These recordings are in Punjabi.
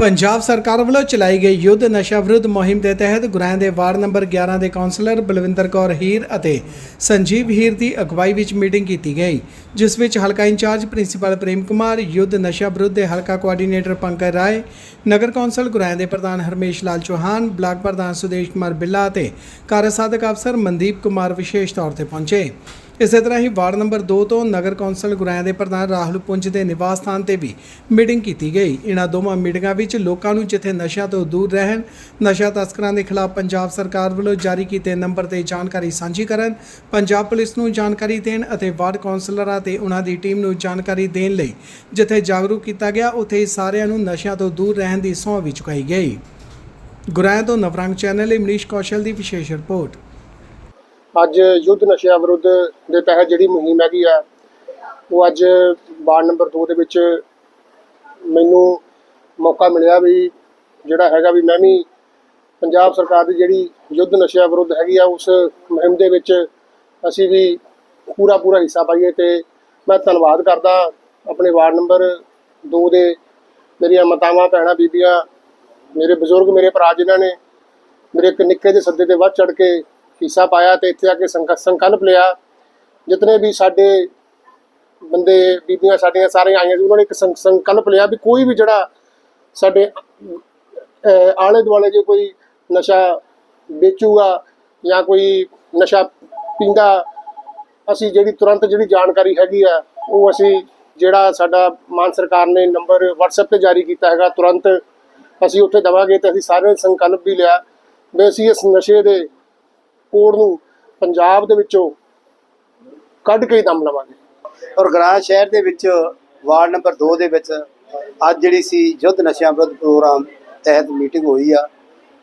ਪੰਜਾਬ ਸਰਕਾਰ ਵੱਲੋਂ ਚਲਾਈ ਗਈ ਯੁੱਧ ਨਸ਼ਾ ਵਿਰੁੱਧ ਮੁਹਿੰਮ ਦੇ ਤਹਿਤ ਗੁਰਾਂ ਦੇ ਵਾਰਡ ਨੰਬਰ 11 ਦੇ ਕਾਉਂਸਲਰ ਬਲਵਿੰਦਰ ਕੌਰ ਹੀਰ ਅਤੇ ਸੰਜੀਵ ਹੀਰ ਦੀ ਅਗਵਾਈ ਵਿੱਚ ਮੀਟਿੰਗ ਕੀਤੀ ਗਈ, ਜਿਸ ਵਿੱਚ ਹਲਕਾ ਇੰਚਾਰਜ ਪ੍ਰਿੰਸੀਪਲ ਪ੍ਰੇਮ ਕੁਮਾਰ, ਯੁੱਧ ਨਸ਼ਾ ਵਿਰੁੱਧ ਦੇ ਹਲਕਾ ਕੋਆਰਡੀਨੇਟਰ ਪੰਕਜ ਰਾਏ, ਨਗਰ ਕੌਂਸਲ ਗੁਰਾਂ ਦੇ ਪ੍ਰਧਾਨ ਹਰਮੇਸ਼ ਲਾਲ ਚੌਹਾਨ, ਬਲਾਕ ਪ੍ਰਧਾਨ ਸੁਦੇਸ਼ ਕੁਮਾਰ ਬਿੱਲਾ ਅਤੇ ਕਾਰਜਸਾਧਕ ਅਫਸਰ ਮਨਦੀਪ ਕੁਮਾਰ ਵਿਸ਼ੇਸ਼ ਤੌਰ ਤੇ ਪਹੁੰਚੇ। ਇਸੇ ਤਰ੍ਹਾਂ ਹੀ ਵਾਰਡ ਨੰਬਰ 2 ਤੋਂ ਨਗਰ ਕੌਂਸਲ ਗੁਰਾਇਆ ਦੇ ਪ੍ਰਧਾਨ ਰਾਹੁਲ ਪੁੰਜ ਦੇ ਨਿਵਾਸ ਸਥਾਨ ਤੇ ਵੀ ਮੀਟਿੰਗ ਕੀਤੀ ਗਈ। ਇਹਨਾਂ ਦੋਵਾਂ ਮੀਟਿੰਗਾਂ ਵਿੱਚ ਲੋਕਾਂ ਨੂੰ ਜਿੱਥੇ ਨਸ਼ਿਆਂ ਤੋਂ ਦੂਰ ਰਹਿਣ, ਨਸ਼ਾ ਤਸਕਰਾਂ ਦੇ ਖਿਲਾਫ ਪੰਜਾਬ ਸਰਕਾਰ ਵੱਲੋਂ ਜਾਰੀ ਕੀਤੇ ਨੰਬਰ ਤੇ ਜਾਣਕਾਰੀ ਸਾਂਝੀ ਕਰਨ, ਪੰਜਾਬ ਪੁਲਿਸ ਨੂੰ ਜਾਣਕਾਰੀ ਦੇਣ ਅਤੇ ਵਾਰਡ ਕੌਂਸਲਰਾਂ ਤੇ ਉਹਨਾਂ ਦੀ ਟੀਮ ਨੂੰ ਜਾਣਕਾਰੀ ਦੇਣ ਲਈ ਜਿੱਥੇ ਜਾਗਰੂਕ ਕੀਤਾ ਗਿਆ, ਉੱਥੇ ਹੀ ਸਾਰਿਆਂ ਨੂੰ ਨਸ਼ਿਆਂ ਤੋਂ ਦੂਰ ਰਹਿਣ ਦੀ ਸਹੁੰ ਵੀ ਚੁਕਾਈ ਗਈ। ਗੁਰਾਇਆ ਤੋਂ ਨਵਰੰਗ ਚੈਨਲ ਲਈ ਮਨੀਸ਼ ਕੌਸ਼ਲ ਦੀ ਵਿਸ਼ੇਸ਼ ਰਿਪੋਰਟ। ਅੱਜ ਯੁੱਧ ਨਸ਼ਿਆਂ ਵਿਰੁੱਧ ਦੇ ਤਹਿਤ ਜਿਹੜੀ ਮੁਹਿੰਮ ਹੈਗੀ ਆ, ਉਹ ਅੱਜ ਵਾਰਡ ਨੰਬਰ 2 ਦੇ ਵਿੱਚ ਮੈਨੂੰ ਮੌਕਾ ਮਿਲਿਆ ਵੀ ਜਿਹੜਾ ਹੈਗਾ ਵੀ ਮੈਂ ਵੀ ਪੰਜਾਬ ਸਰਕਾਰ ਦੀ ਜਿਹੜੀ ਯੁੱਧ ਨਸ਼ਿਆਂ ਵਿਰੁੱਧ ਹੈਗੀ ਆ, ਉਸ ਮੁਹਿੰਮ ਦੇ ਵਿੱਚ ਅਸੀਂ ਵੀ ਪੂਰਾ ਪੂਰਾ ਹਿੱਸਾ ਪਾਈਏ ਤੇ ਮੈਂ ਧੰਨਵਾਦ ਕਰਦਾ ਆਪਣੇ ਵਾਰਡ ਨੰਬਰ 2 ਦੇ ਮੇਰੀਆਂ ਮਾਤਾਵਾਂ, ਭੈਣਾਂ, ਬੀਬੀਆਂ, ਮੇਰੇ ਬਜ਼ੁਰਗ, ਮੇਰੇ ਭਰਾ ਜਿਨ੍ਹਾਂ ਨੇ ਮੇਰੇ ਇੱਕ ਨਿੱਕੇ ਦੇ ਸੱਦੇ ਤੇ ਵੱਧ ਚੜ ਕੇ ਹਿੱਸਾ ਪਾਇਆ ਤੇ ਇੱਥੇ ਆ ਕੇ ਸੰਕ- ਸੰਕਲਪ ਲਿਆ। ਜਿਤਨੇ ਵੀ ਸਾਡੇ ਬੰਦੇ, ਬੀਬੀਆਂ ਸਾਡੀਆਂ ਸਾਰੀਆਂ ਆਈਆਂ ਸੀ, ਉਹਨਾਂ ਨੇ ਇੱਕ ਸੰਕ- ਸੰਕਲਪ ਲਿਆ ਵੀ ਕੋਈ ਵੀ ਜਿਹੜਾ ਸਾਡੇ ਆਲੇ ਦੁਆਲੇ ਜੇ ਕੋਈ ਨਸ਼ਾ ਵੇਚੂਗਾ ਜਾਂ ਕੋਈ ਨਸ਼ਾ ਪੀਂਦਾ, ਅਸੀਂ ਜਿਹੜੀ ਤੁਰੰਤ ਜਿਹੜੀ ਜਾਣਕਾਰੀ ਹੈਗੀ ਆ, ਉਹ ਅਸੀਂ ਜਿਹੜਾ ਸਾਡਾ ਮਾਨ ਸਰਕਾਰ ਨੇ ਨੰਬਰ WhatsApp ਤੇ ਜਾਰੀ ਕੀਤਾ ਹੈਗਾ, ਤੁਰੰਤ ਅਸੀਂ ਉੱਥੇ ਦਵਾਂਗੇ ਤੇ ਅਸੀਂ ਸਾਰੇ ਸੰਕਲਪ ਵੀ ਲਿਆ। ਵੀ ਅਸੀਂ ਇਸ ਨਸ਼ੇ ਦੇ ਕੋੜ ਨੂੰ ਪੰਜਾਬ ਦੇ ਵਿੱਚੋਂ ਕੱਢ ਕੇ ਹੀ ਦਮ ਲਵਾਂਗੇ। ਔਰ ਗ੍ਰਾਮ ਸ਼ਹਿਰ ਦੇ ਵਿੱਚ ਵਾਰਡ ਨੰਬਰ 2 ਦੇ ਵਿੱਚ ਅੱਜ ਜਿਹੜੀ ਸੀ ਯੁੱਧ ਨਸ਼ਿਆਂ ਵਿਰੁੱਧ ਪ੍ਰੋਗਰਾਮ ਤਹਿਤ ਮੀਟਿੰਗ ਹੋਈ ਆ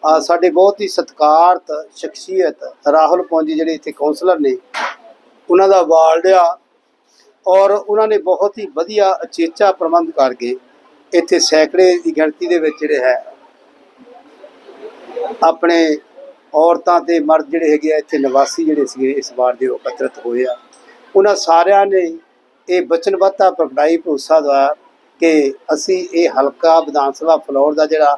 ਆ ਸਾਡੇ ਬਹੁਤ ਹੀ ਸਤਿਕਾਰਤ, ਸ਼ਖਸੀਅਤ ਰਾਹੁਲ ਪੌਂਜੀ ਜਿਹੜੇ ਇੱਥੇ ਕਾਉਂਸਲਰ ਨੇ, ਉਹਨਾਂ ਦਾ ਵਾਰਡ ਆ ਔਰ ਉਹਨਾਂ ਨੇ ਬਹੁਤ ਹੀ ਵਧੀਆ ਅਚੇਚਾ ਪ੍ਰਬੰਧ ਕਰਕੇ ਇੱਥੇ ਸੈਂਕੜੇ ਦੀ ਗਿਣਤੀ ਦੇ ਵਿੱਚ ਜਿਹੜੇ ਹੈ, ਆਪਣੇ ਔਰਤਾਂ ਤੇ ਮਰਦ ਜਿਹੜੇ ਹੈਗੇ ਆ, ਇੱਥੇ ਨਿਵਾਸੀ ਜਿਹੜੇ ਸੀਗੇ, ਇਸ ਵਾਰ ਦੇ ਉਹ ਇਕੱਤਰਿਤ ਹੋਏ ਆ। ਉਹਨਾਂ ਸਾਰਿਆਂ ਨੇ ਇਹ ਵਚਨਬੱਧਤਾ ਪ੍ਰਗਟਾਈ ਭਰੋਸਾ ਦਵਾਇਆ ਕਿ ਅਸੀਂ ਇਹ ਹਲਕਾ ਵਿਧਾਨ ਸਭਾ ਫਲੋਰ ਦਾ ਜਿਹੜਾ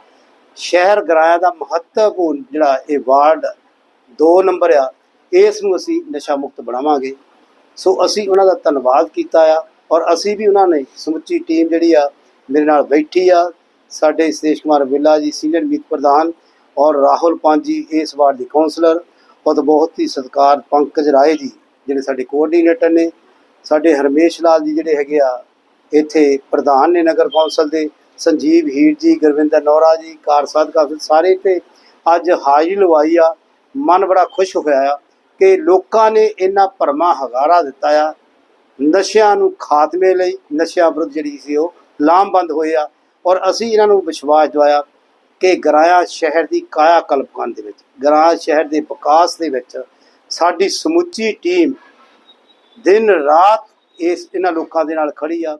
ਸ਼ਹਿਰ ਗਰਾਇਆ ਦਾ ਮਹੱਤਵਪੂਰਨ ਜਿਹੜਾ ਇਹ ਵਾਰਡ 2 ਨੰਬਰ ਆ, ਇਸ ਨੂੰ ਅਸੀਂ ਨਸ਼ਾ ਮੁਕਤ ਬਣਾਵਾਂਗੇ। ਸੋ ਅਸੀਂ ਉਹਨਾਂ ਦਾ ਧੰਨਵਾਦ ਕੀਤਾ ਆ ਔਰ ਅਸੀਂ ਵੀ ਉਹਨਾਂ ਨੇ ਸਮੁੱਚੀ ਟੀਮ ਜਿਹੜੀ ਆ ਮੇਰੇ ਨਾਲ ਬੈਠੀ ਆ। ਸਾਡੇ ਸਤੇਸ਼ ਕੁਮਾਰ ਬਿੱਲਾ ਜੀ, ਸੀਨੀਅਰ ਮੀਤ ਪ੍ਰਧਾਨ ਔਰ ਰਾਹੁਲ ਪਾਂਜੀ ਇਸ ਵਾਰਡ ਦੀ ਕਾਉਂਸਲਰ ਔਰ ਬਹੁਤ ਹੀ ਸਤਿਕਾਰ ਪੰਕਜ ਰਾਏ ਜੀ, ਜਿਹੜੇ ਸਾਡੇ ਕੋਆਰਡੀਨੇਟਰ ਨੇ। ਸਾਡੇ ਹਰਮੇਸ਼ ਲਾਲ ਜੀ ਜਿਹੜੇ ਹੈਗੇ ਆ, ਇੱਥੇ ਪ੍ਰਧਾਨ ਨੇ ਨਗਰ ਕੌਂਸਲ ਦੇ। ਸੰਜੀਵ ਹੀਰ ਜੀ, ਗੁਰਵਿੰਦਰ ਨੌਰਾ ਜੀ ਕਾਰਸਾਦ ਕਾਫੀ ਸਾਰੇ ਤੇ ਅੱਜ ਹਾਜ਼ਰੀ ਲਵਾਈ ਆ। ਮਨ ਬੜਾ ਖੁਸ਼ ਹੋਇਆ ਆ ਕਿ ਲੋਕਾਂ ਨੇ ਇੰਨਾ ਭਰਮਾ ਹਗਾਰਾ ਦਿੱਤਾ ਆ। ਨਸ਼ਿਆਂ ਨੂੰ ਖਾਤਮੇ ਲਈ, ਨਸ਼ਿਆਂ ਵਿਰੁੱਧ ਜਿਹੜੀ ਸੀ ਉਹ ਲਾਮਬੰਦ ਹੋਏ ਆ। ਔਰ ਅਸੀਂ ਇਹਨਾਂ ਨੂੰ ਵਿਸ਼ਵਾਸ ਦਵਾਇਆ ਕਿ ਗਰਾਇਆ ਸ਼ਹਿਰ ਦੀ ਕਾਇਆ ਕਲਪ ਕਰਨ ਦੇ ਵਿੱਚ, ਗਰਾਇਆ ਸ਼ਹਿਰ ਦੇ ਵਿਕਾਸ ਦੇ ਵਿੱਚ ਸਾਡੀ ਸਮੁੱਚੀ ਟੀਮ ਦਿਨ ਰਾਤ ਇਸ ਇਹਨਾਂ ਲੋਕਾਂ ਦੇ ਨਾਲ ਖੜੀ ਆ।